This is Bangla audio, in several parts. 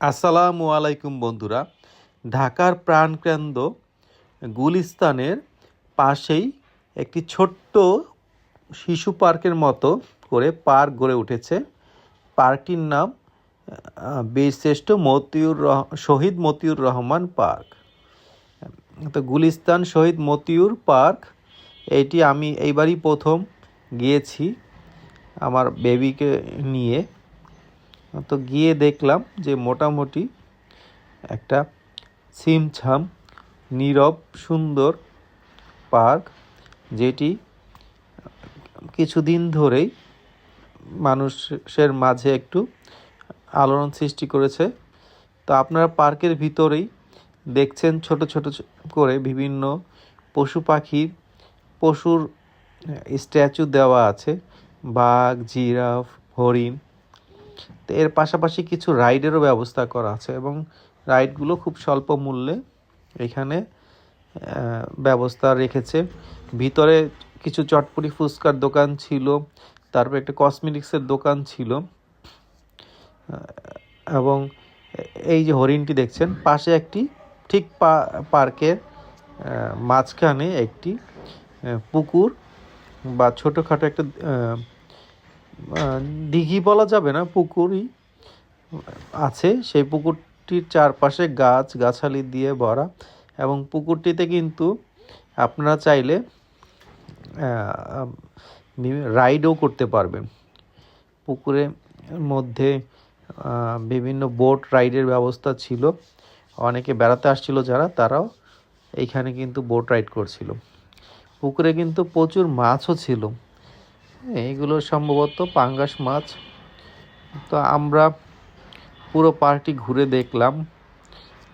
আসসালামু আলাইকুম বন্ধুরা। ঢাকার প্রাণকেন্দ্র গুলিস্তানের পাশেই একটি ছোট্ট শিশু পার্কের মতো করে পার্ক গড়ে উঠেছে। পার্কটির নাম বীরশ্রেষ্ঠ মতিউর রহ, শহীদ মতিউর রহমান পার্ক। তো গুলিস্তান শহীদ মতিউর পার্ক, এটি আমি এইবারই প্রথম গিয়েছি আমার বেবিকে নিয়ে। তো গিয়ে দেখলাম যে মোটামুটি একটা ছিমছাম নীরব, সুন্দর পার্ক, যেটি কিছুদিন ধরেই মানুষের মাঝে একটু আলোড়ন সৃষ্টি করেছে। তো আপনারা পার্কের ভিতরেই দেখছেন ছোট ছোট করে বিভিন্ন পশু পাখির, পশুর স্ট্যাচু দেওয়া আছে। বাঘ, জিরাফ, হরিণ। তো এর পাশাপাশি কিছু রাইডেরও ব্যবস্থা করা আছে এবং রাইডগুলো খুব স্বল্প মূল্যে এখানে ব্যবস্থা রেখেছে। ভিতরে কিছু চটপটি ফুচকার দোকান ছিল, তারপর একটা কসমেটিক্সের দোকান ছিল এবং এই যে হরিণটি দেখছেন, পাশে একটি ঠিক পার্কের মাঝখানে একটি পুকুর বা ছোটোখাটো একটা দিঘি বলা যাবে না, পুকুরই আছে। সেই পুকুরটির চারপাশে গাছ, গাছালি দিয়ে ভরা এবং পুকুরটিতে কিন্তু আপনারা চাইলে রাইডও করতে পারবেন। পুকুরের মধ্যে বিভিন্ন বোট রাইডের ব্যবস্থা ছিল। অনেকে বেড়াতে আসছিল যারা, তারাও এইখানে কিন্তু বোট রাইড করছিল। পুকুরে কিন্তু প্রচুর মাছও ছিল। এইগুলো সম্ভবত পাঙ্গাস মাছ। তো আমরা পুরো পার্কটি ঘুরে দেখলাম।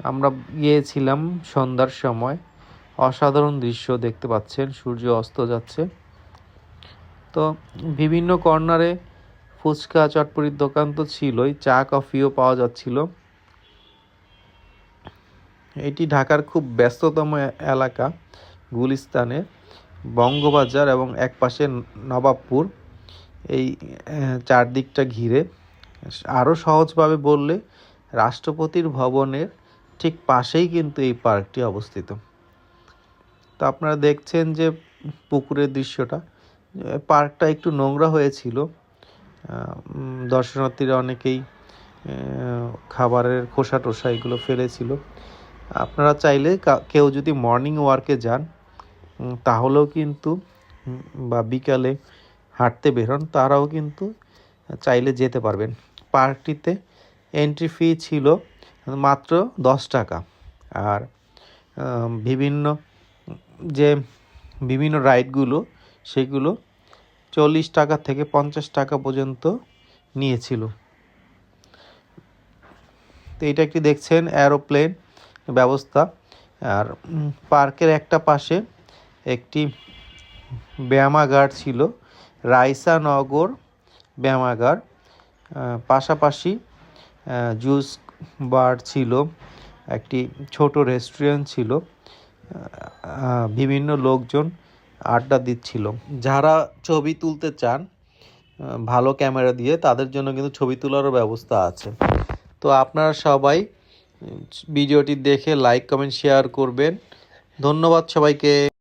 আমরা গিয়েছিলাম সন্ধ্যার সময়। অসাধারণ দৃশ্য দেখতে পাচ্ছেন, সূর্য অস্ত যাচ্ছে। তো বিভিন্ন কর্নারে ফুচকা, চটপটির দোকান তো ছিলই, চা, কফিও পাওয়া যাচ্ছিল। এটি ঢাকার খুব ব্যস্ততম এলাকা গুলিস্তানে বঙ্গবাজার এবং এক পাশে নবাবপুর, এই চারদিকটা ঘিরে। আরও সহজভাবে বললে, রাষ্ট্রপতির ভবনের ঠিক পাশেই কিন্তু এই পার্কটি অবস্থিত। তো আপনারা দেখছেন যে পুকুরের দৃশ্যটা। পার্কটা একটু নোংরা হয়েছিল। দর্শনার্থীরা অনেকেই খাবারের খোসা টোসা এগুলো ফেলেছিল। আপনারা চাইলে কেউ যদি মর্নিং ওয়ার্কে যান তাহলেও কিন্তু বা বিকালে হাঁটতে বেরোন তারাও কিন্তু চাইলে যেতে পারবেন। পার্কটিতে এন্ট্রি ফি ছিল মাত্র দশ টাকা। আর বিভিন্ন যে বিভিন্ন রাইডগুলো সেগুলো চল্লিশ টাকা থেকে পঞ্চাশ টাকা পর্যন্ত নিয়েছিল। তো এটা একটি দেখছেন অ্যারোপ্লেন ব্যবস্থা। আর পার্কের একটা পাশে একটি ব্যায়ামাগার ছিল, রাইসানগর ব্যায়ামাগার। পাশাপাশি জুস বার ছিল, একটি ছোট রেস্টুরেন্ট ছিল বিভিন্ন লোকজন আড্ডা দিচ্ছিল। যারা ছবি তুলতে চান ভালো ক্যামেরা দিয়ে, তাদের জন্য কিন্তু ছবি তোলারও ব্যবস্থা আছে। তো আপনারা সবাই ভিডিওটি দেখে লাইক, কমেন্ট, শেয়ার করবেন। ধন্যবাদ সবাইকে।